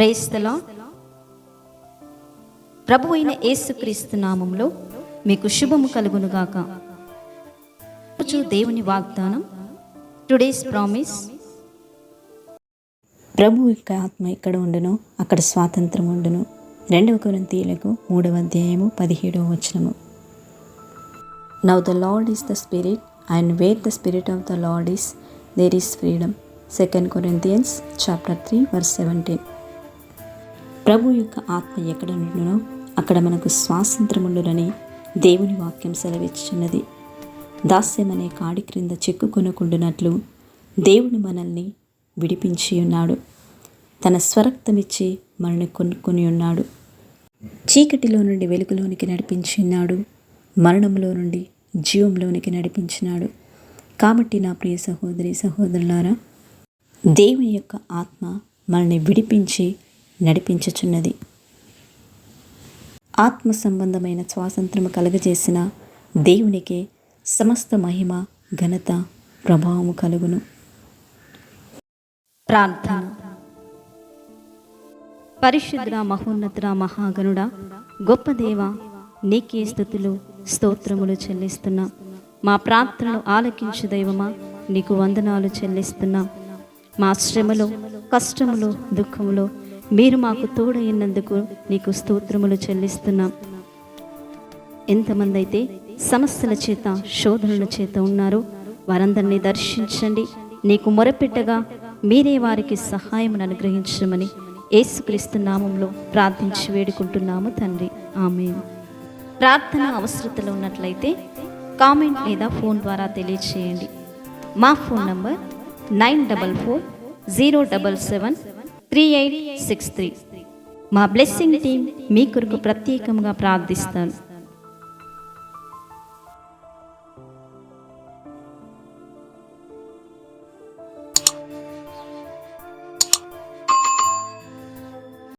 క్రైస్తలా ప్రభు అయిన యేసుక్రీస్తు నామంలో మీకు శుభము కలుగునుగాక రోజు దేవుని వాగ్దానం టుడేస్ ప్రామిస్. ప్రభు యొక్క ఆత్మ ఎక్కడ ఉండునో? అక్కడ స్వాతంత్రం ఉండును. రెండవ కొరంతీయులకు మూడవ అధ్యాయము పదిహేడవ వచనము. Now the lord is the spirit and where the spirit of the lord is there is freedom second Corinthians chapter three verse seventeen ప్రభు యొక్క ఆత్మ ఎక్కడ ఉండునో అక్కడ మనకు స్వాతంత్రం ఉండునని దేవుని వాక్యం సెలవిచ్చున్నది దాస్యం అనే కాడి క్రింద చిక్కుకొనకుండునట్లు దేవుడు మనల్ని విడిపించి ఉన్నాడు. తన స్వరక్తమిచ్చి మనల్ని కొనుక్కొని ఉన్నాడు. చీకటిలో నుండి వెలుగులోనికి నడిపించి ఉన్నాడు. మరణంలో నుండి జీవంలోనికి నడిపించినాడు. కాబట్టి నా ప్రియ సహోదరి సహోదరులారా దేవుని యొక్క ఆత్మ మనల్ని విడిపించి నడిపించుచున్నది. ఆత్మ సంబంధమైన స్వాతంత్రము కలుగజేసిన దేవునికే సమస్త మహిమ ఘనత ప్రభావము కలుగును. ప్రార్థన. పరిశుద్ర మహోన్నతుడ మహాగణుడ గొప్ప దేవ నీకే స్థుతులు స్తోత్రములు చెల్లిస్తున్నా. మా ప్రార్థనలు ఆలకించు దైవమా నీకు వందనాలు చెల్లిస్తున్నా. మా శ్రమలో కష్టములో దుఃఖములో మీరు మాకు తోడైనందుకు నీకు స్తోత్రములు చెల్లిస్తున్నాం. ఎంతమంది అయితే సమస్యల చేత శోధనల చేత ఉన్నారో వారందరినీ దర్శించండి. నీకు మొరపెట్టగా మీరే వారికి సహాయం అనుగ్రహించమని యేసుక్రీస్తు నామంలో ప్రార్థించి వేడుకుంటున్నాము తండ్రి. ఆమె ప్రార్థన అవసరతలు ఉన్నట్లయితే కామెంట్ లేదా ఫోన్ ద్వారా తెలియచేయండి. మా phone number nine double four zero double seven three eight six three. మా బ్లెస్సింగ్ టీం మీ కొరకు ప్రత్యేకంగా ప్రార్థిస్తాను.